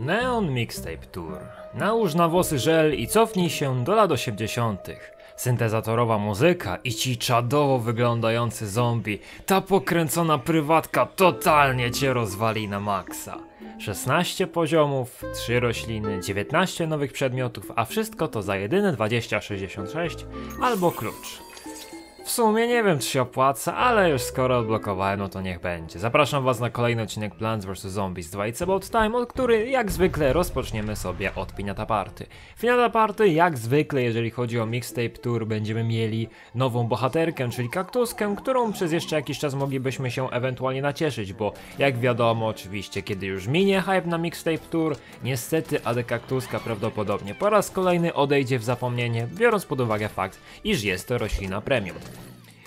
Neon Mixtape Tour. Nałóż na włosy żel i cofnij się do lat 80. Syntezatorowa muzyka i ci czadowo wyglądający zombie. Ta pokręcona prywatka totalnie cię rozwali na maksa. 16 poziomów, 3 rośliny, 19 nowych przedmiotów, a wszystko to za jedyne 2066 albo klucz. W sumie nie wiem, czy się opłaca, ale już skoro odblokowałem, no to niech będzie. Zapraszam was na kolejny odcinek Plants vs. Zombies 2 It's About Time, od który jak zwykle rozpoczniemy sobie od Piniata Party. W Piniata Party, jak zwykle, jeżeli chodzi o Mixtape Tour, będziemy mieli nową bohaterkę, czyli kaktuskę, którą przez jeszcze jakiś czas moglibyśmy się ewentualnie nacieszyć, bo jak wiadomo, oczywiście, kiedy już minie hype na Mixtape Tour, niestety Ade Kaktuska prawdopodobnie po raz kolejny odejdzie w zapomnienie, biorąc pod uwagę fakt, iż jest to roślina premium.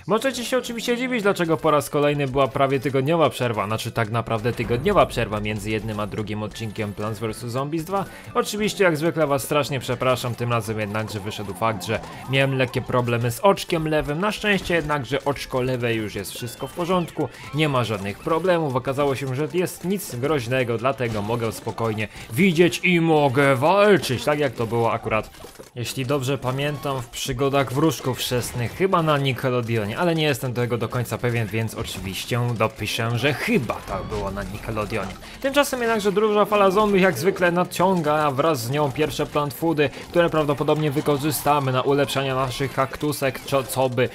Możecie się oczywiście dziwić, dlaczego po raz kolejny była prawie tygodniowa przerwa, znaczy tak naprawdę tygodniowa przerwa między jednym a drugim odcinkiem Plants vs. Zombies 2. Oczywiście jak zwykle was strasznie przepraszam, tym razem jednakże wyszedł fakt, że miałem lekkie problemy z oczkiem lewym. Na szczęście jednakże oczko lewe już jest wszystko w porządku, nie ma żadnych problemów. Okazało się, że jest nic groźnego, dlatego mogę spokojnie widzieć i mogę walczyć, tak jak to było akurat, jeśli dobrze pamiętam, w przygodach wróżków wczesnych, chyba na Nickelodeonie ale nie jestem tego do końca pewien, więc oczywiście dopiszę, że chyba tak było na Nickelodeonie. Tymczasem jednakże duża fala zombie jak zwykle nadciąga, a wraz z nią pierwsze plant foody, które prawdopodobnie wykorzystamy na ulepszanie naszych kaktusek, co, co by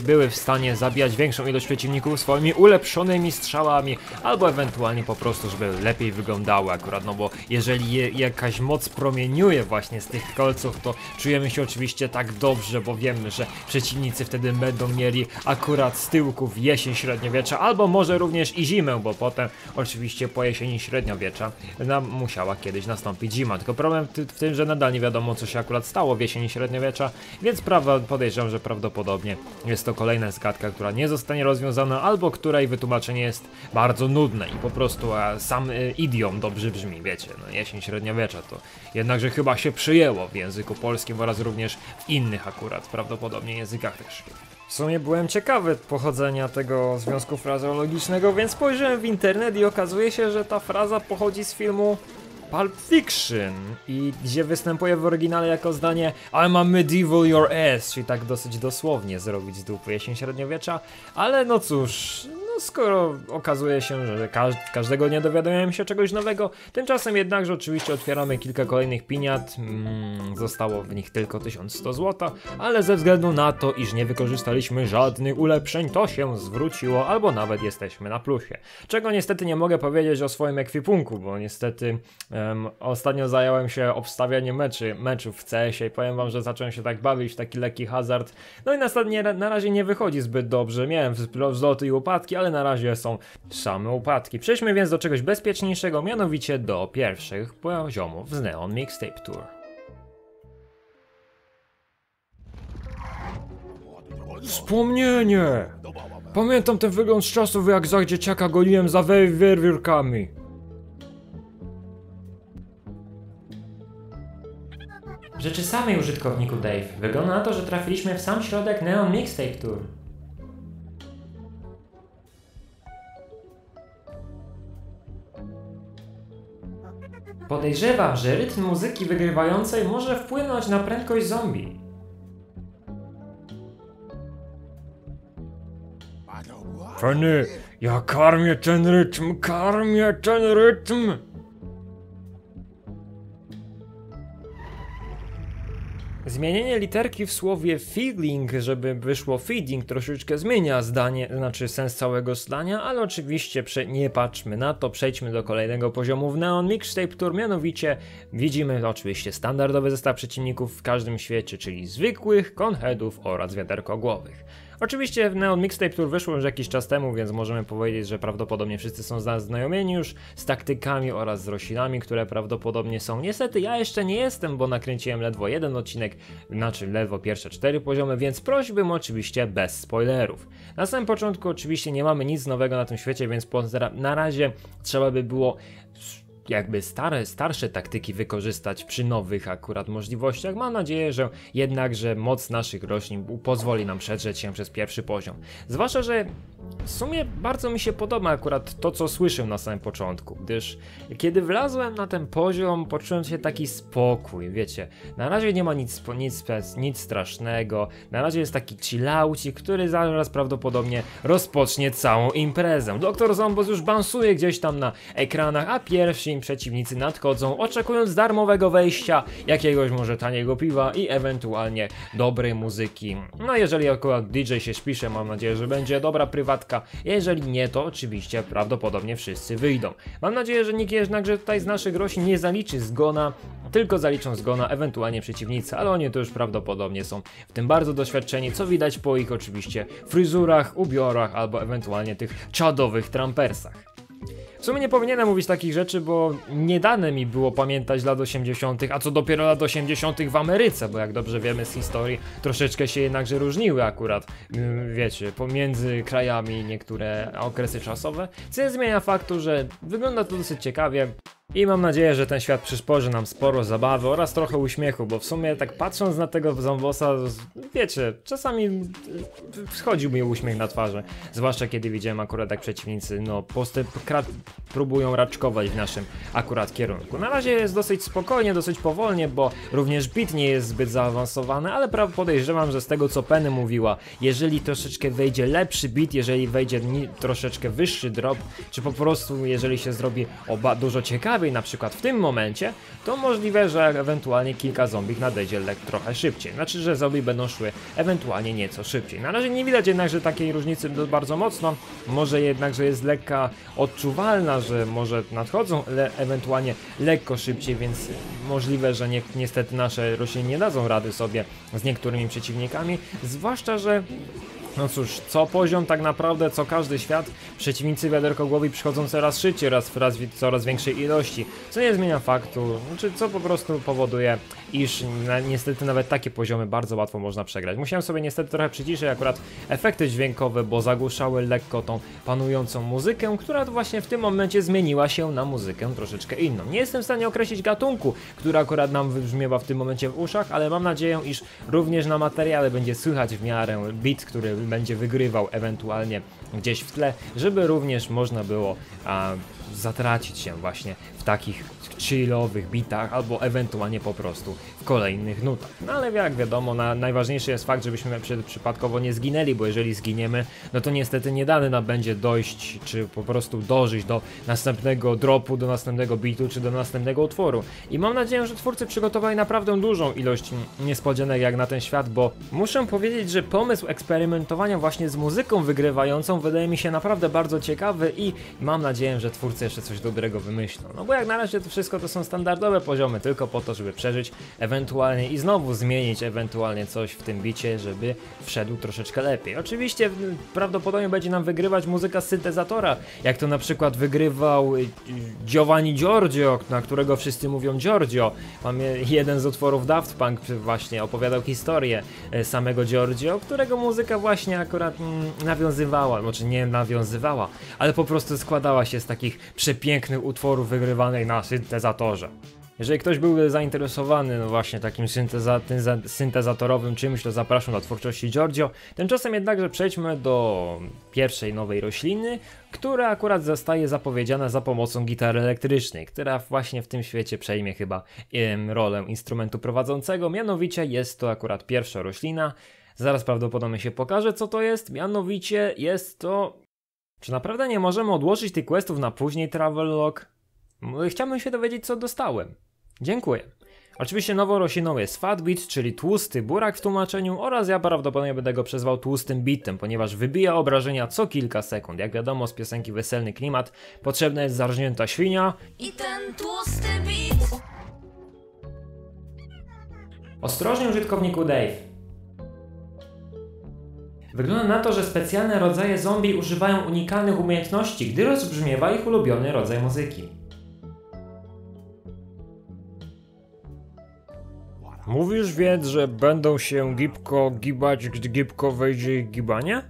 były w stanie zabijać większą ilość przeciwników swoimi ulepszonymi strzałami, albo ewentualnie po prostu, żeby lepiej wyglądały akurat, no bo jeżeli je, jakaś moc promieniuje właśnie z tych kolców, to czujemy się oczywiście tak dobrze, bo wiemy, że przeciwnicy wtedy będą mieli akurat z tyłków jesień średniowiecza, albo może również i zimę, bo potem oczywiście po jesieni średniowiecza nam musiała kiedyś nastąpić zima. Tylko problem w tym, że nadal nie wiadomo co się akurat stało w jesieni średniowiecza, więc prawa podejrzewam, że prawdopodobnie jest to kolejna zgadka, która nie zostanie rozwiązana, albo której wytłumaczenie jest bardzo nudne i po prostu sam y, idiom dobrze brzmi, wiecie, no jesień średniowiecza to jednakże chyba się przyjęło w języku polskim oraz również w innych akurat prawdopodobnie językach też. W sumie byłem ciekawy pochodzenia tego związku frazeologicznego, więc spojrzałem w internet i okazuje się, że ta fraza pochodzi z filmu Pulp Fiction i gdzie występuje w oryginale jako zdanie I'm a medieval your ass, czyli tak dosyć dosłownie zrobić z dupy jesień średniowiecza, ale no cóż, skoro okazuje się, że każ każdego dnia dowiadujemy się czegoś nowego, tymczasem jednakże oczywiście otwieramy kilka kolejnych piniat, mm, zostało w nich tylko 1100 zł, ale ze względu na to, iż nie wykorzystaliśmy żadnych ulepszeń, to się zwróciło, albo nawet jesteśmy na plusie. Czego niestety nie mogę powiedzieć o swoim ekwipunku, bo niestety um, ostatnio zająłem się obstawianiem meczy, meczów w CS-ie i powiem wam, że zacząłem się tak bawić w taki lekki hazard, no i następnie na razie nie wychodzi zbyt dobrze, miałem wzloty i upadki, ale ale na razie są same upadki. Przejdźmy więc do czegoś bezpieczniejszego, mianowicie do pierwszych poziomów z Neon Mixtape Tour. Wspomnienie! Pamiętam ten wygląd z czasów, jak za dzieciaka goliłem za wiewiórkami. Rzeczy samej użytkowniku Dave. Wygląda na to, że trafiliśmy w sam środek Neon Mixtape Tour. Podejrzewam, że rytm muzyki wygrywającej może wpłynąć na prędkość zombie. Fanny, ja karmię ten rytm, karmię ten rytm! Zmienienie literki w słowie feeling, żeby wyszło feeding, troszeczkę zmienia zdanie, znaczy sens całego zdania, ale oczywiście nie patrzmy na to, przejdźmy do kolejnego poziomu w Neon Mixtape Tour, mianowicie widzimy oczywiście standardowy zestaw przeciwników w każdym świecie, czyli zwykłych, conheadów oraz wiaderkogłowych. Oczywiście Neon Mixtape Tour wyszło już jakiś czas temu, więc możemy powiedzieć, że prawdopodobnie wszyscy są zaznajomieni już z taktykami oraz z roślinami, które prawdopodobnie są. Niestety ja jeszcze nie jestem, bo nakręciłem ledwo jeden odcinek, znaczy ledwo pierwsze cztery poziomy, więc prośbym oczywiście bez spoilerów. Na samym początku oczywiście nie mamy nic nowego na tym świecie, więc na razie trzeba by było jakby stare, starsze taktyki wykorzystać przy nowych akurat możliwościach. Mam nadzieję, że jednakże moc naszych roślin pozwoli nam przedrzeć się przez pierwszy poziom. Zwłaszcza, że w sumie bardzo mi się podoba akurat to, co słyszę na samym początku, gdyż kiedy wlazłem na ten poziom, poczułem się taki spokój, wiecie. Na razie nie ma nic, nic, nic strasznego, na razie jest taki chillaucik, który zaraz prawdopodobnie rozpocznie całą imprezę. Doktor Zombos już bansuje gdzieś tam na ekranach, a pierwsi przeciwnicy nadchodzą, oczekując darmowego wejścia, jakiegoś może taniego piwa i ewentualnie dobrej muzyki. No jeżeli akurat DJ się spisze, mam nadzieję, że będzie dobra prywatka, jeżeli nie, to oczywiście prawdopodobnie wszyscy wyjdą. Mam nadzieję, że nikt jednakże tutaj z naszych roślin nie zaliczy zgona, tylko zaliczą zgona ewentualnie przeciwnicy, ale oni to już prawdopodobnie są w tym bardzo doświadczeni, co widać po ich oczywiście fryzurach, ubiorach albo ewentualnie tych czadowych trampersach. W sumie nie powinienem mówić takich rzeczy, bo nie dane mi było pamiętać lat 80., a co dopiero lat 80. w Ameryce, bo jak dobrze wiemy z historii, troszeczkę się jednakże różniły akurat, mm, wiecie, pomiędzy krajami niektóre okresy czasowe, co nie zmienia faktu, że wygląda to dosyć ciekawie. I mam nadzieję, że ten świat przysporzy nam sporo zabawy oraz trochę uśmiechu, bo w sumie tak patrząc na tego zombosa, wiecie, czasami wchodził mi uśmiech na twarzy. Zwłaszcza kiedy widziałem akurat jak przeciwnicy, no, postęp, próbują raczkować w naszym akurat kierunku. Na razie jest dosyć spokojnie, dosyć powolnie, bo również bit nie jest zbyt zaawansowany, ale podejrzewam, że z tego co Penny mówiła, jeżeli troszeczkę wejdzie lepszy bit, jeżeli wejdzie troszeczkę wyższy drop, czy po prostu jeżeli się zrobi oba dużo ciekawiej, na przykład w tym momencie, to możliwe, że ewentualnie kilka zombie nadejdzie lek trochę szybciej. Znaczy, że zombie będą szły ewentualnie nieco szybciej. Na razie nie widać jednak, że takiej różnicy bardzo mocno. Może jednak, że jest lekka odczuwalna, że może nadchodzą le ewentualnie lekko szybciej, więc możliwe, że nie, niestety nasze rośliny nie dadzą rady sobie z niektórymi przeciwnikami. Zwłaszcza, że no cóż, co poziom tak naprawdę, co każdy świat, przeciwnicy wiaderkogłowi przychodzą coraz szybciej oraz w raz, coraz większej ilości, co nie zmienia faktu, znaczy co po prostu powoduje, iż na, niestety nawet takie poziomy bardzo łatwo można przegrać. Musiałem sobie niestety trochę przyciszyć akurat efekty dźwiękowe, bo zagłuszały lekko tą panującą muzykę, która właśnie w tym momencie zmieniła się na muzykę troszeczkę inną. Nie jestem w stanie określić gatunku, który akurat nam wybrzmiewa w tym momencie w uszach, ale mam nadzieję, iż również na materiale będzie słychać w miarę beat, który będzie wygrywał ewentualnie gdzieś w tle, żeby również można było zatracić się właśnie w takich chillowych bitach albo ewentualnie po prostu w kolejnych nutach. No ale jak wiadomo, na, najważniejszy jest fakt, żebyśmy przy, przypadkowo nie zginęli, bo jeżeli zginiemy, no to niestety nie dane nam będzie dojść, czy po prostu dożyć do następnego dropu, do następnego bitu, czy do następnego utworu. I mam nadzieję, że twórcy przygotowali naprawdę dużą ilość niespodzianek jak na ten świat, bo muszę powiedzieć, że pomysł eksperymentowania właśnie z muzyką wygrywającą wydaje mi się naprawdę bardzo ciekawy i mam nadzieję, że twórcy jeszcze coś dobrego wymyślą. No bo jak na razie to wszystko to są standardowe poziomy, tylko po to, żeby przeżyć, ewentualnie i znowu zmienić ewentualnie coś w tym bicie, żeby wszedł troszeczkę lepiej. Oczywiście prawdopodobnie będzie nam wygrywać muzyka syntezatora, jak to na przykład wygrywał y, Giovanni Giorgio, na którego wszyscy mówią Giorgio. Mamy jeden z utworów Daft Punk właśnie opowiadał historię y, samego Giorgio, którego muzyka właśnie akurat mm, nawiązywała, znaczy nie nawiązywała, ale po prostu składała się z takich przepięknych utworów wygrywanych na syntezatorze. Jeżeli ktoś byłby zainteresowany no właśnie takim synteza syntezatorowym czymś, to zapraszam do twórczości Giorgio. Tymczasem jednakże przejdźmy do pierwszej nowej rośliny, która akurat zostaje zapowiedziana za pomocą gitary elektrycznej, która właśnie w tym świecie przejmie chyba rolę instrumentu prowadzącego, mianowicie jest to akurat pierwsza roślina. Zaraz prawdopodobnie się pokaże co to jest, mianowicie jest to... Czy naprawdę nie możemy odłożyć tych questów na później travel log? Chciałbym się dowiedzieć, co dostałem. Dziękuję. Oczywiście nową rośliną jest fatbit, czyli tłusty burak w tłumaczeniu oraz ja prawdopodobnie będę go przezwał tłustym bitem, ponieważ wybija obrażenia co kilka sekund. Jak wiadomo z piosenki Weselny Klimat potrzebna jest zarżnięta świnia i ten tłusty bit. Ostrożnie użytkowniku Dave. Wygląda na to, że specjalne rodzaje zombie używają unikalnych umiejętności, gdy rozbrzmiewa ich ulubiony rodzaj muzyki. Mówisz więc, że będą się gibko gibać, gdy gibko wejdzie gibanie?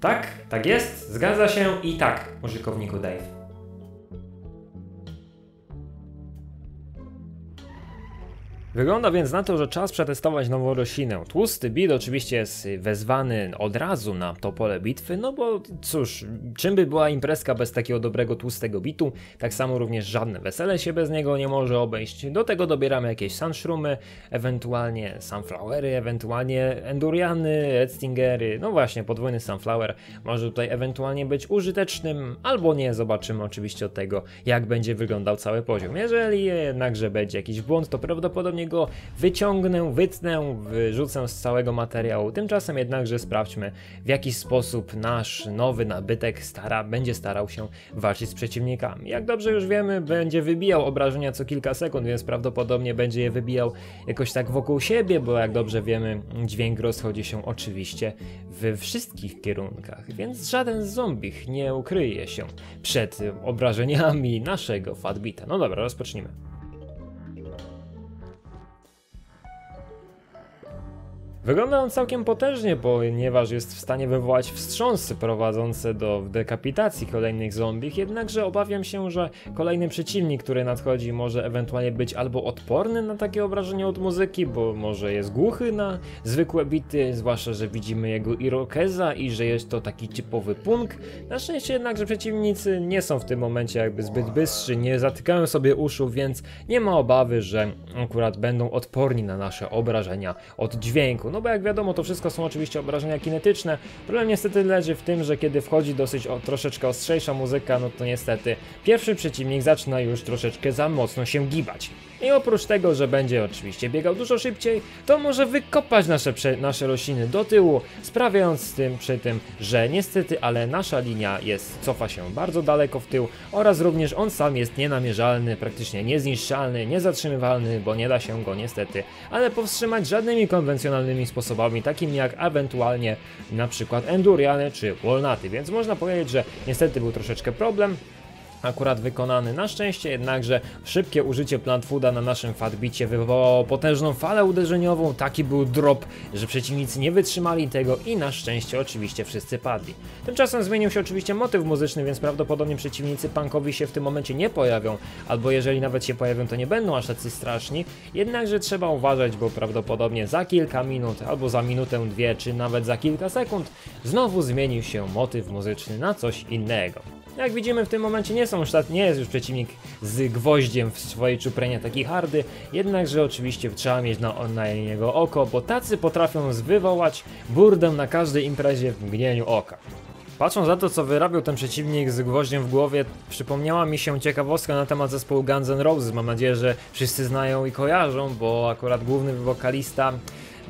Tak, tak jest, zgadza się i tak, użytkowniku Dave. Wygląda więc na to, że czas przetestować nową roślinę. Tłusty bit oczywiście jest wezwany od razu na to pole bitwy, no bo cóż, czym by była imprezka bez takiego dobrego tłustego bitu, tak samo również żadne wesele się bez niego nie może obejść. Do tego dobieramy jakieś sunshrumy, ewentualnie sunflowery, ewentualnie enduriany, redstingery, no właśnie, podwójny sunflower może tutaj ewentualnie być użytecznym, albo nie, zobaczymy oczywiście od tego, jak będzie wyglądał cały poziom. Jeżeli jednakże będzie jakiś błąd, to prawdopodobnie wyciągnę, wytnę, wyrzucę z całego materiału. Tymczasem jednakże sprawdźmy, w jaki sposób nasz nowy nabytek stara, będzie starał się walczyć z przeciwnikami. Jak dobrze już wiemy, będzie wybijał obrażenia co kilka sekund, więc prawdopodobnie będzie je wybijał jakoś tak wokół siebie, bo jak dobrze wiemy, dźwięk rozchodzi się oczywiście we wszystkich kierunkach, więc żaden z zombich nie ukryje się przed obrażeniami naszego Fatbita. No dobra, rozpocznijmy. Wygląda on całkiem potężnie, ponieważ jest w stanie wywołać wstrząsy prowadzące do dekapitacji kolejnych zombich, jednakże obawiam się, że kolejny przeciwnik, który nadchodzi może ewentualnie być albo odporny na takie obrażenia od muzyki, bo może jest głuchy na zwykłe bity, zwłaszcza, że widzimy jego irokeza i że jest to taki typowy punk. Na szczęście jednakże przeciwnicy nie są w tym momencie jakby zbyt bystrzy, nie zatykają sobie uszu, więc nie ma obawy, że akurat będą odporni na nasze obrażenia od dźwięku. No no bo jak wiadomo, to wszystko są oczywiście obrażenia kinetyczne. Problem niestety leży w tym, że kiedy wchodzi dosyć o, troszeczkę ostrzejsza muzyka, no to niestety pierwszy przeciwnik zaczyna już troszeczkę za mocno się gibać. I oprócz tego, że będzie oczywiście biegał dużo szybciej, to może wykopać nasze, nasze rośliny do tyłu, sprawiając tym przy tym, że niestety, ale nasza linia jest, cofa się bardzo daleko w tył oraz również on sam jest nienamierzalny, praktycznie niezniszczalny, niezatrzymywalny, bo nie da się go niestety, ale powstrzymać żadnymi konwencjonalnymi sposobami, takimi jak ewentualnie na przykład enduriany czy walnuty, więc można powiedzieć, że niestety był troszeczkę problem, akurat wykonany. Na szczęście jednakże szybkie użycie plant fooda na naszym fatbicie wywołało potężną falę uderzeniową, taki był drop, że przeciwnicy nie wytrzymali tego i na szczęście oczywiście wszyscy padli. Tymczasem zmienił się oczywiście motyw muzyczny, więc prawdopodobnie przeciwnicy punkowi się w tym momencie nie pojawią, albo jeżeli nawet się pojawią, to nie będą aż tacy straszni, jednakże trzeba uważać, bo prawdopodobnie za kilka minut, albo za minutę, dwie, czy nawet za kilka sekund znowu zmienił się motyw muzyczny na coś innego. Jak widzimy w tym momencie nie są nie jest już przeciwnik z gwoździem w swojej czuprenie taki hardy, jednakże oczywiście trzeba mieć na, na niego oko, bo tacy potrafią wywołać burdę na każdej imprezie w mgnieniu oka. Patrząc na to, co wyrabiał ten przeciwnik z gwoździem w głowie, przypomniała mi się ciekawostka na temat zespołu Guns N' Roses. Mam nadzieję, że wszyscy znają i kojarzą, bo akurat główny wokalista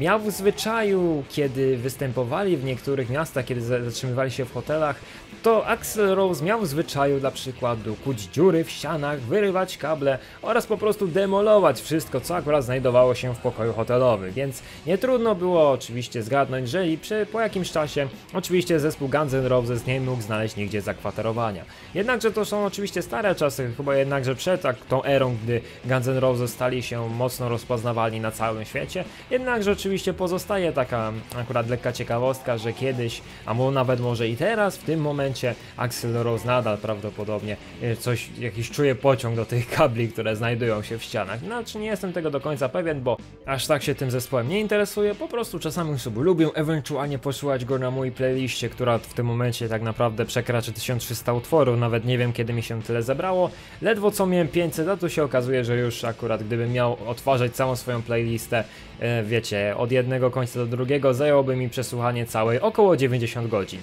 miał w zwyczaju, kiedy występowali w niektórych miastach, kiedy zatrzymywali się w hotelach, to Axel Rose miał w zwyczaju dla przykładu kuć dziury w ścianach, wyrywać kable oraz po prostu demolować wszystko, co akurat znajdowało się w pokoju hotelowym, więc nie trudno było oczywiście zgadnąć, że i przy, po jakimś czasie oczywiście zespół Guns N' Roses nie mógł znaleźć nigdzie zakwaterowania. Jednakże to są oczywiście stare czasy, chyba jednakże przed tą erą, gdy Guns N' Roses stali się mocno rozpoznawalni na całym świecie, jednakże oczywiście pozostaje taka akurat lekka ciekawostka, że kiedyś, a nawet może i teraz, w tym momencie momencie Axel Rose nadal prawdopodobnie e, coś, jakiś czuje pociąg do tych kabli, które znajdują się w ścianach. Znaczy nie jestem tego do końca pewien, bo aż tak się tym zespołem nie interesuję, po prostu czasami sobie lubię ewentualnie posłuchać go na mojej playliście, która w tym momencie tak naprawdę przekracza 1300 utworów, nawet nie wiem kiedy mi się tyle zebrało. Ledwo co miałem 500, a tu się okazuje, że już akurat gdybym miał odtwarzać całą swoją playlistę, e, wiecie, od jednego końca do drugiego, zajęłoby mi przesłuchanie całej około 90 godzin.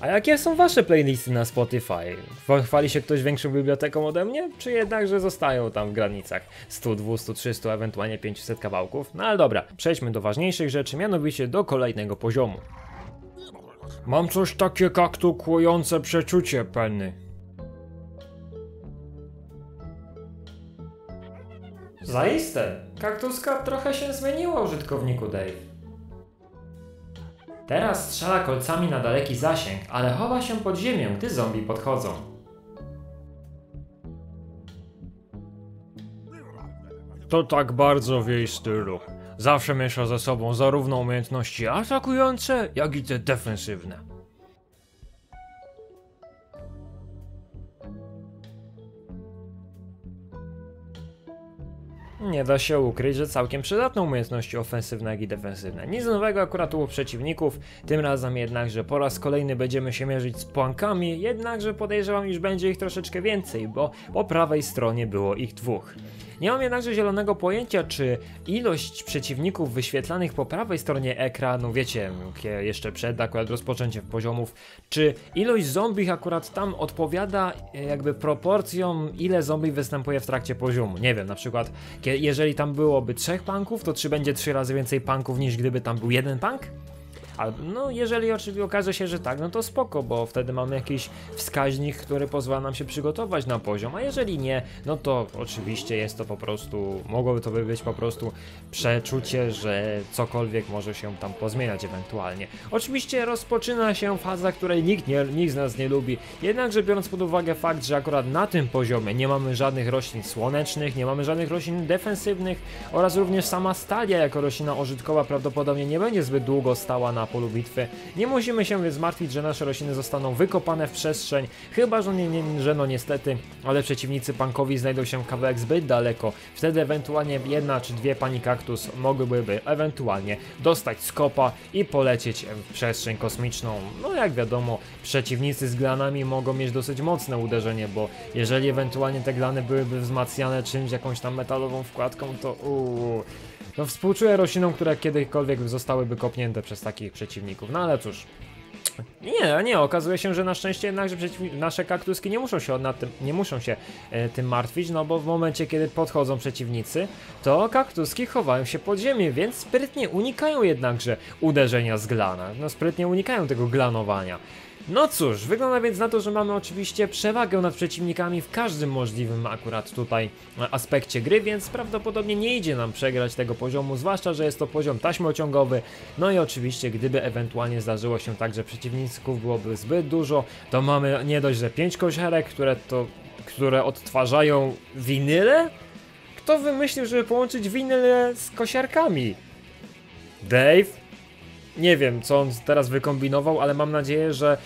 A jakie są wasze playlisty na Spotify? Chwali się ktoś większą biblioteką ode mnie? Czy jednakże zostają tam w granicach 100, 200, 300, ewentualnie 500 kawałków? No ale dobra, przejdźmy do ważniejszych rzeczy, mianowicie do kolejnego poziomu. Mam coś takie kaktu kłujące przeczucie, Penny. Zaiste, kaktuska trochę się zmieniła użytkowniku Dave. Teraz strzela kolcami na daleki zasięg, ale chowa się pod ziemię, gdy zombie podchodzą. To tak bardzo w jej stylu. Zawsze miesza ze sobą zarówno umiejętności atakujące, jak i te defensywne. Nie da się ukryć, że całkiem przydatne umiejętności ofensywne, jak i defensywne. Nic nowego akurat u przeciwników, tym razem jednakże po raz kolejny będziemy się mierzyć z płankami, jednakże podejrzewam, iż będzie ich troszeczkę więcej, bo po prawej stronie było ich dwóch. Nie mam jednakże zielonego pojęcia, czy ilość przeciwników wyświetlanych po prawej stronie ekranu, wiecie, jeszcze przed akurat rozpoczęciem poziomów, czy ilość zombie akurat tam odpowiada e, jakby proporcjom, ile zombie występuje w trakcie poziomu. Nie wiem, na przykład, jeżeli tam byłoby trzech punków, to czy będzie trzy razy więcej punków niż gdyby tam był jeden punk? A, no, jeżeli oczywiście okaże się, że tak, no to spoko, bo wtedy mamy jakiś wskaźnik, który pozwala nam się przygotować na poziom, a jeżeli nie, no to oczywiście jest to po prostu, mogłoby to być po prostu przeczucie, że cokolwiek może się tam pozmieniać ewentualnie. Oczywiście rozpoczyna się faza, której nikt, nie, nikt z nas nie lubi, jednakże biorąc pod uwagę fakt, że akurat na tym poziomie nie mamy żadnych roślin słonecznych, nie mamy żadnych roślin defensywnych oraz również sama stalia jako roślina ożytkowa prawdopodobnie nie będzie zbyt długo stała na polu bitwy. Nie musimy się więc martwić, że nasze rośliny zostaną wykopane w przestrzeń, chyba że, nie, nie, że no niestety, ale przeciwnicy pankowi znajdą się kawałek zbyt daleko. Wtedy ewentualnie jedna czy dwie pani kaktus mogłyby ewentualnie dostać skopa i polecieć w przestrzeń kosmiczną. No jak wiadomo, przeciwnicy z glanami mogą mieć dosyć mocne uderzenie, bo jeżeli ewentualnie te glany byłyby wzmacniane czymś, jakąś tam metalową wkładką, to uuu, no współczuję roślinom, które kiedykolwiek zostałyby kopnięte przez takich przeciwników. No ale cóż. Nie, nie, okazuje się, że na szczęście jednakże nasze kaktuski nie muszą się nad tym, nie muszą się e, tym martwić, no bo w momencie, kiedy podchodzą przeciwnicy, to kaktuski chowają się pod ziemię, więc sprytnie unikają jednakże uderzenia z glana. No sprytnie unikają tego glanowania. No cóż, wygląda więc na to, że mamy oczywiście przewagę nad przeciwnikami w każdym możliwym akurat tutaj aspekcie gry, więc prawdopodobnie nie idzie nam przegrać tego poziomu, zwłaszcza, że jest to poziom taśmociągowy. No i oczywiście, gdyby ewentualnie zdarzyło się tak, że przeciwników byłoby zbyt dużo, to mamy nie dość, że 5 kosiarek, które to, które odtwarzają winyle? Kto wymyślił, żeby połączyć winyle z kosiarkami? Dave? Nie wiem, co on teraz wykombinował, ale mam nadzieję, że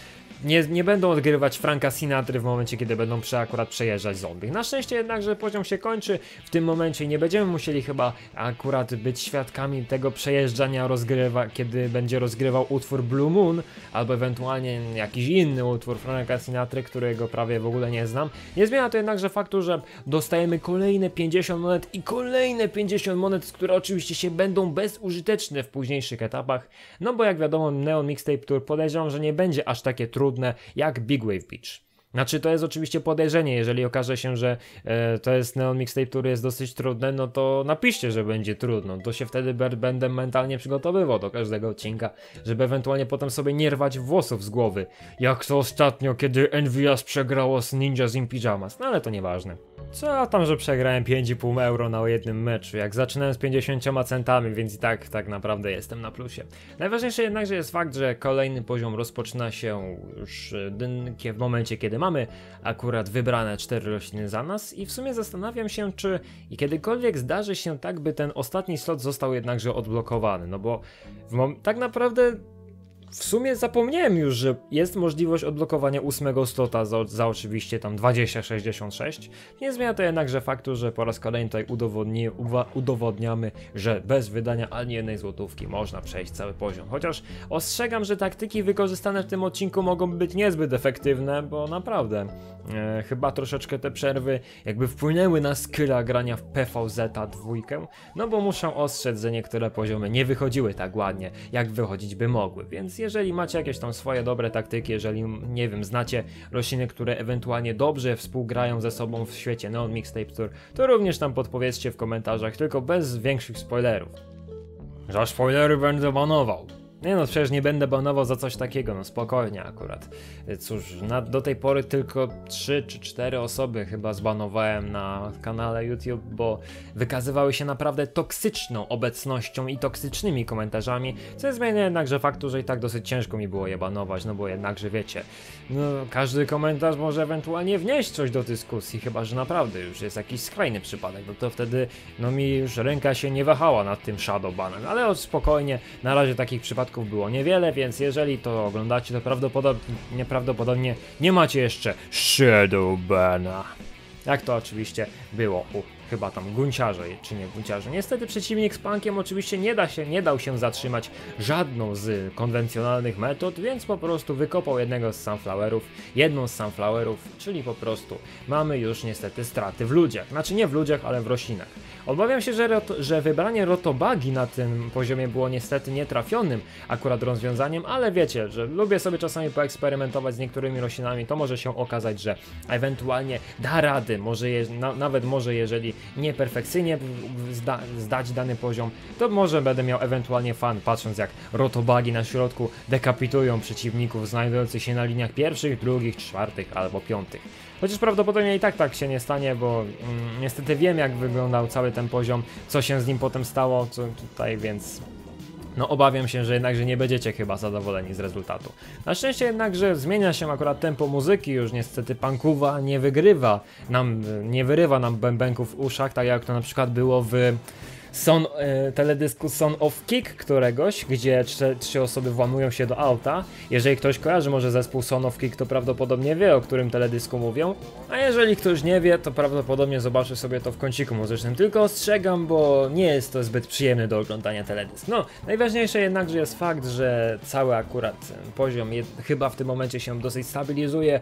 nie, nie będą odgrywać Franka Sinatry w momencie, kiedy będą prze, akurat przejeżdżać zombie. Na szczęście jednakże poziom się kończy w tym momencie nie będziemy musieli chyba akurat być świadkami tego przejeżdżania rozgrywa, kiedy będzie rozgrywał utwór Blue Moon, albo ewentualnie jakiś inny utwór Franka Sinatry, którego prawie w ogóle nie znam. Nie zmienia to jednakże faktu, że dostajemy kolejne 50 monet i kolejne 50 monet, które oczywiście się będą bezużyteczne w późniejszych etapach, no bo jak wiadomo Neon Mixtape Tour podejrzewam, że nie będzie aż takie trudne trudne jak Big Wave Beach. Znaczy to jest oczywiście podejrzenie, jeżeli okaże się, że e, to jest Neon Mixtape, który jest dosyć trudny, no to napiszcie, że będzie trudno, to się wtedy będę mentalnie przygotowywał do każdego odcinka, żeby ewentualnie potem sobie nie rwać włosów z głowy, jak to ostatnio, kiedy Envias przegrało z Ninjas in Pyjamas, no ale to nieważne. Co tam, że przegrałem 5,5 euro na jednym meczu, jak zaczynałem z 50 centami, więc i tak, tak naprawdę jestem na plusie. Najważniejsze jednakże jest fakt, że kolejny poziom rozpoczyna się już w momencie, kiedy mamy akurat wybrane cztery rośliny za nas i w sumie zastanawiam się, czy i kiedykolwiek zdarzy się tak, by ten ostatni slot został jednakże odblokowany, no bo tak naprawdę w sumie zapomniałem już, że jest możliwość odblokowania ósmego slota za, za oczywiście tam 2066. Nie zmienia to jednakże faktu, że po raz kolejny tutaj udowodni, udowodniamy, że bez wydania ani jednej złotówki można przejść cały poziom. Chociaż ostrzegam, że taktyki wykorzystane w tym odcinku mogą być niezbyt efektywne, bo naprawdę e, chyba troszeczkę te przerwy jakby wpłynęły na skilla grania w PVZ dwójkę, no bo muszę ostrzec, że niektóre poziomy nie wychodziły tak ładnie, jak wychodzić by mogły, więc jeżeli macie jakieś tam swoje dobre taktyki, jeżeli, nie wiem, znacie rośliny, które ewentualnie dobrze współgrają ze sobą w świecie Neon Mixtape Tour, to również tam podpowiedzcie w komentarzach, tylko bez większych spoilerów. Za spoilery będę banował. Nie no, przecież nie będę banował za coś takiego, no spokojnie akurat. Cóż, na, do tej pory tylko 3 czy 4 osoby chyba zbanowałem na kanale YouTube, bo wykazywały się naprawdę toksyczną obecnością i toksycznymi komentarzami, co nie zmienia jednakże faktu, że i tak dosyć ciężko mi było je banować, no bo jednakże wiecie, no każdy komentarz może ewentualnie wnieść coś do dyskusji, chyba że naprawdę już jest jakiś skrajny przypadek, no to wtedy no mi już ręka się nie wahała nad tym shadowbanem, ale spokojnie, na razie takich przypadków było niewiele, więc jeżeli to oglądacie, to prawdopodobnie, prawdopodobnie nie macie jeszcze Shadowbana. Jak to oczywiście było u chyba tam gunciarze, czy nie gunciarze. Niestety przeciwnik z punkiem oczywiście nie da się, nie dał się zatrzymać żadną z konwencjonalnych metod, więc po prostu wykopał jednego z sunflowerów, jedną z sunflowerów, czyli po prostu mamy już niestety straty w ludziach. Znaczy nie w ludziach, ale w roślinach. Obawiam się, że, że wybranie rotobagi na tym poziomie było niestety nietrafionym akurat rozwiązaniem, ale wiecie, że lubię sobie czasami poeksperymentować z niektórymi roślinami, to może się okazać, że ewentualnie da rady, może je, na, nawet może jeżeli nie perfekcyjnie zda, zdać dany poziom, to może będę miał ewentualnie fan, patrząc jak rotobagi na środku dekapitują przeciwników znajdujących się na liniach pierwszych, drugich, czwartych albo piątych. Chociaż prawdopodobnie i tak tak się nie stanie, bo mm, niestety wiem jak wyglądał cały ten poziom, co się z nim potem stało, co tutaj, więc no obawiam się, że jednakże nie będziecie chyba zadowoleni z rezultatu. Na szczęście jednakże zmienia się akurat tempo muzyki, już niestety Pankuwa nie wygrywa nam, nie wyrywa nam bębenków w uszach, tak jak to na przykład było w son, e, teledysku Son of Kick któregoś, gdzie trzy, trzy, osoby włamują się do auta. Jeżeli ktoś kojarzy może zespół Son of Kick, to prawdopodobnie wie, o którym teledysku mówią. A jeżeli ktoś nie wie, to prawdopodobnie zobaczy sobie to w kąciku muzycznym. Tylko ostrzegam, bo nie jest to zbyt przyjemne do oglądania teledysk. No, najważniejsze jednakże jest fakt, że cały akurat poziom chyba w tym momencie się dosyć stabilizuje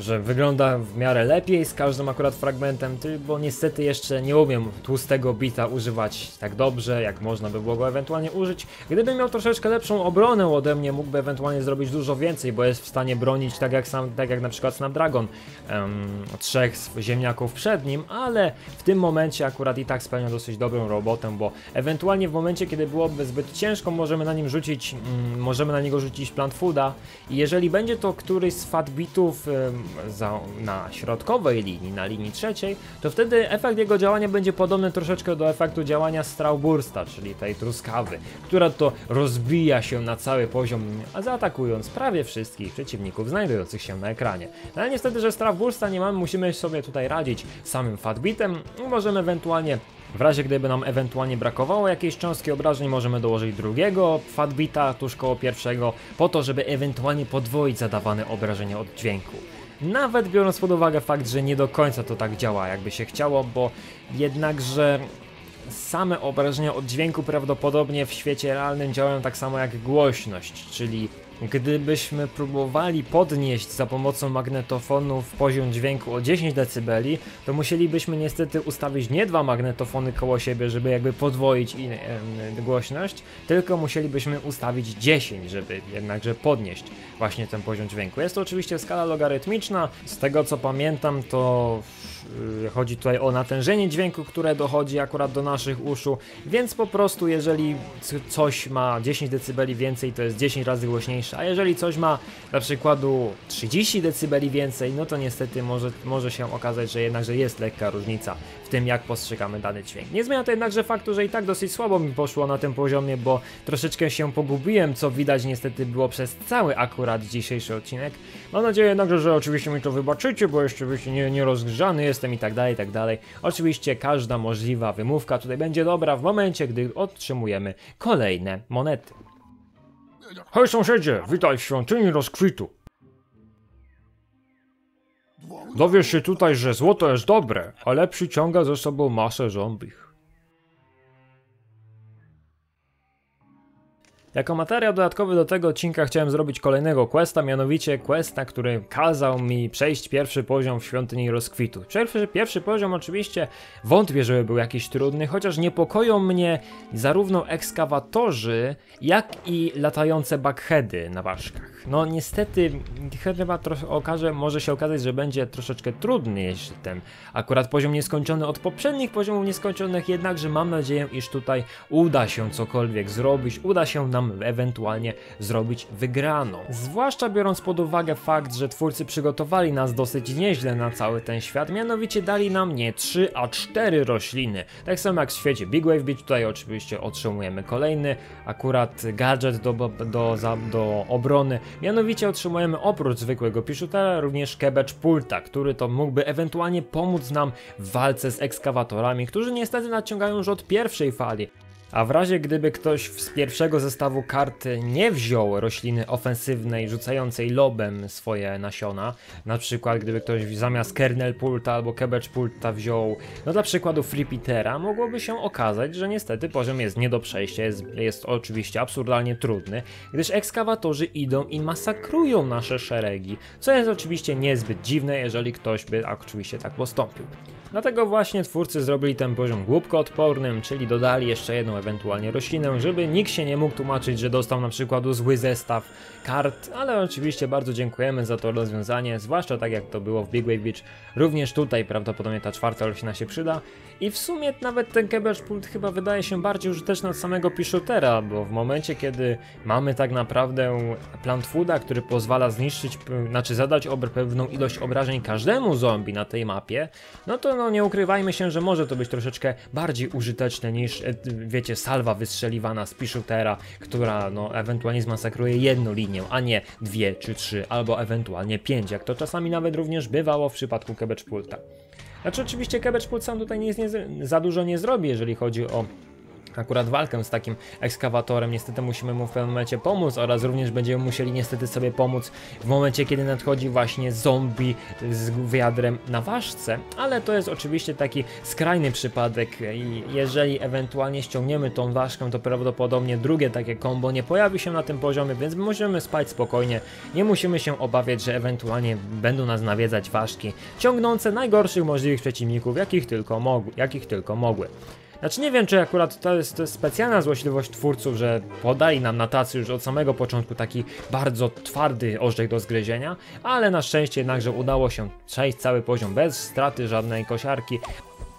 że wygląda w miarę lepiej z każdym akurat fragmentem, bo niestety jeszcze nie umiem tłustego bita używać tak dobrze, jak można by było go ewentualnie użyć. Gdybym miał troszeczkę lepszą obronę ode mnie, mógłby ewentualnie zrobić dużo więcej, bo jest w stanie bronić tak jak, sam, tak jak na przykład Snapdragon um, trzech ziemniaków przed nim, ale w tym momencie akurat i tak spełnia dosyć dobrą robotę, bo ewentualnie w momencie, kiedy byłoby zbyt ciężko, możemy na nim rzucić, um, możemy na niego rzucić plant fooda i jeżeli będzie to któryś z fat bitów um, za, na środkowej linii, na linii trzeciej, to wtedy efekt jego działania będzie podobny troszeczkę do efektu działania Straubursta, czyli tej truskawy, która to rozbija się na cały poziom, zaatakując prawie wszystkich przeciwników znajdujących się na ekranie. No ale niestety, że Straubursta nie mamy, musimy sobie tutaj radzić samym Fatbitem możemy ewentualnie w razie gdyby nam ewentualnie brakowało jakiejś cząstki obrażeń, możemy dołożyć drugiego fatbita tuż koło pierwszego, po to, żeby ewentualnie podwoić zadawane obrażenia od dźwięku. Nawet biorąc pod uwagę fakt, że nie do końca to tak działa, jakby się chciało, bo jednakże same obrażenia od dźwięku prawdopodobnie w świecie realnym działają tak samo jak głośność, czyli Gdybyśmy próbowali podnieść za pomocą magnetofonów poziom dźwięku o 10 dB, to musielibyśmy niestety ustawić nie dwa magnetofony koło siebie, żeby jakby podwoić głośność, tylko musielibyśmy ustawić 10, żeby jednakże podnieść właśnie ten poziom dźwięku. Jest to oczywiście skala logarytmiczna, z tego co pamiętam to Y, chodzi tutaj o natężenie dźwięku, które dochodzi akurat do naszych uszu, więc po prostu jeżeli coś ma 10 dB więcej, to jest 10 razy głośniejsze, a jeżeli coś ma na przykładu 30 dB więcej, no to niestety może, może się okazać, że jednakże jest lekka różnica w tym, jak postrzegamy dany dźwięk. Nie zmienia to jednakże faktu, że i tak dosyć słabo mi poszło na tym poziomie, bo troszeczkę się pogubiłem, co widać niestety było przez cały akurat dzisiejszy odcinek. Mam nadzieję jednakże, że oczywiście mi to wybaczycie, bo jeszcze byście nie, nie rozgrzany jestem i tak dalej, i tak dalej. Oczywiście każda możliwa wymówka tutaj będzie dobra w momencie, gdy otrzymujemy kolejne monety. Hej sąsiedzie, witaj w świątyni rozkwitu. Dowiesz się tutaj, że złoto jest dobre, ale przyciąga ze sobą masę zombich. Jako materiał dodatkowy do tego odcinka chciałem zrobić kolejnego questa, mianowicie questa, który kazał mi przejść pierwszy poziom w Świątyni Rozkwitu. Pierwszy, pierwszy poziom oczywiście wątpię, żeby był jakiś trudny, chociaż niepokoją mnie zarówno ekskawatorzy, jak i latające backheady na ważkach. No niestety chyba okaże, może się okazać, że będzie troszeczkę trudny, jeśli ten akurat poziom nieskończony od poprzednich poziomów nieskończonych, jednakże mam nadzieję, iż tutaj uda się cokolwiek zrobić, uda się nam ewentualnie zrobić wygraną. Zwłaszcza biorąc pod uwagę fakt, że twórcy przygotowali nas dosyć nieźle na cały ten świat, mianowicie dali nam nie 3, a 4 rośliny. Tak samo jak w świecie Big Wave Beach, tutaj oczywiście otrzymujemy kolejny akurat gadżet do, do, do, do obrony, mianowicie otrzymujemy oprócz zwykłego piszutera również kebecz pulta, który to mógłby ewentualnie pomóc nam w walce z ekskawatorami, którzy niestety nadciągają już od pierwszej fali, A w razie gdyby ktoś z pierwszego zestawu kart nie wziął rośliny ofensywnej rzucającej lobem swoje nasiona, na przykład gdyby ktoś zamiast kernel pulta albo cabbage pulta wziął, no dla przykładu free Petera, mogłoby się okazać, że niestety poziom jest nie do przejścia, jest, jest oczywiście absurdalnie trudny, gdyż ekskawatorzy idą i masakrują nasze szeregi, co jest oczywiście niezbyt dziwne, jeżeli ktoś by oczywiście tak postąpił. Dlatego właśnie twórcy zrobili ten poziom głupkoodpornym, czyli dodali jeszcze jedną ewentualnie roślinę, żeby nikt się nie mógł tłumaczyć, że dostał na przykład zły zestaw kart, ale oczywiście bardzo dziękujemy za to rozwiązanie, zwłaszcza tak jak to było w Big Wave Beach. Również tutaj prawdopodobnie ta czwarta roślina się przyda i w sumie nawet ten Pult chyba wydaje się bardziej użyteczny od samego Pishotera, bo w momencie kiedy mamy tak naprawdę plant fooda, który pozwala zniszczyć, znaczy zadać pewną ilość obrażeń każdemu zombie na tej mapie, no to no nie ukrywajmy się, że może to być troszeczkę bardziej użyteczne niż, e, wiecie, salwa wystrzeliwana z Pishotera, która no ewentualnie zmasakruje jedną linię, a nie dwie czy trzy, albo ewentualnie pięć, jak to czasami nawet również bywało w przypadku Cabbage Pulta. Znaczy oczywiście Cabbage Pult sam tutaj nie, nie, za dużo nie zrobi, jeżeli chodzi o akurat walkę z takim ekskawatorem. Niestety musimy mu w pewnym momencie pomóc oraz również będziemy musieli niestety sobie pomóc w momencie, kiedy nadchodzi właśnie zombie z wiadrem na ważce, ale to jest oczywiście taki skrajny przypadek i jeżeli ewentualnie ściągniemy tą ważkę, to prawdopodobnie drugie takie kombo nie pojawi się na tym poziomie, więc możemy spać spokojnie. Nie musimy się obawiać, że ewentualnie będą nas nawiedzać ważki ciągnące najgorszych możliwych przeciwników, jakich tylko, mogły, jakich tylko mogły. Znaczy nie wiem, czy akurat to jest, to jest specjalna złośliwość twórców, że podali nam na tacy już od samego początku taki bardzo twardy orzech do zgryzienia, ale na szczęście jednakże udało się przejść cały poziom bez straty żadnej kosiarki.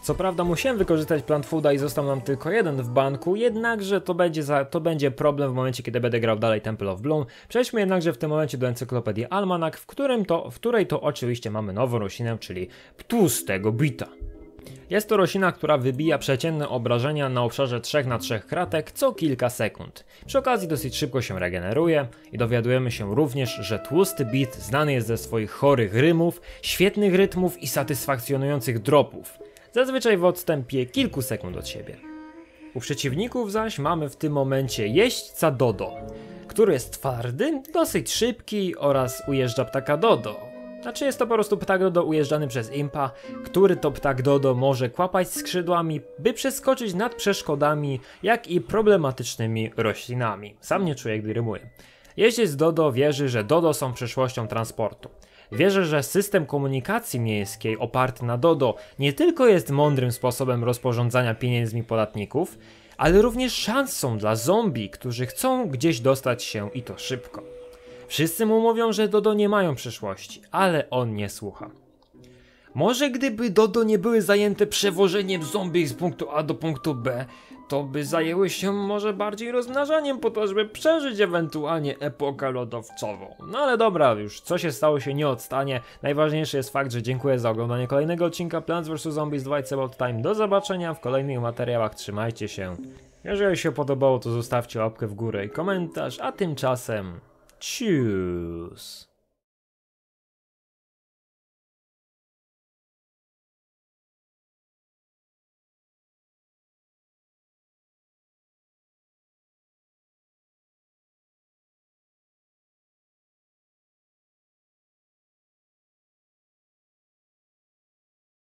Co prawda musiałem wykorzystać plant fooda i został nam tylko jeden w banku, jednakże to będzie, za, to będzie problem w momencie, kiedy będę grał dalej Temple of Bloom. Przejdźmy jednakże w tym momencie do encyklopedii Almanak, w, którym to, w której to oczywiście mamy nową roślinę, czyli tłustego bita. Jest to roślina, która wybija przeciętne obrażenia na obszarze 3 na 3 kratek co kilka sekund. Przy okazji dosyć szybko się regeneruje i dowiadujemy się również, że tłusty beat znany jest ze swoich chorych rymów, świetnych rytmów i satysfakcjonujących dropów. Zazwyczaj w odstępie kilku sekund od siebie. U przeciwników zaś mamy w tym momencie jeźdźca Dodo, który jest twardy, dosyć szybki oraz ujeżdża ptaka Dodo, znaczy jest to po prostu ptak dodo ujeżdżany przez impa, który to ptak dodo może kłapać skrzydłami, by przeskoczyć nad przeszkodami, jak i problematycznymi roślinami. Sam nie czuję, gdy rymuję. Jeździec Dodo wierzy, że Dodo są przyszłością transportu. Wierzę, że system komunikacji miejskiej oparty na Dodo nie tylko jest mądrym sposobem rozporządzania pieniędzmi podatników, ale również szansą dla zombie, którzy chcą gdzieś dostać się i to szybko. Wszyscy mu mówią, że Dodo nie mają przyszłości, ale on nie słucha. Może gdyby Dodo nie były zajęte przewożeniem zombie z punktu A do punktu B, to by zajęły się może bardziej rozmnażaniem po to, żeby przeżyć ewentualnie epokę lodowcową. No ale dobra, już co się stało się nie odstanie. Najważniejszy jest fakt, że dziękuję za oglądanie kolejnego odcinka Plants vs Zombies 2 It's About Time. Do zobaczenia w kolejnych materiałach, trzymajcie się. Jeżeli się podobało, to zostawcie łapkę w górę i komentarz, a tymczasem... Choose.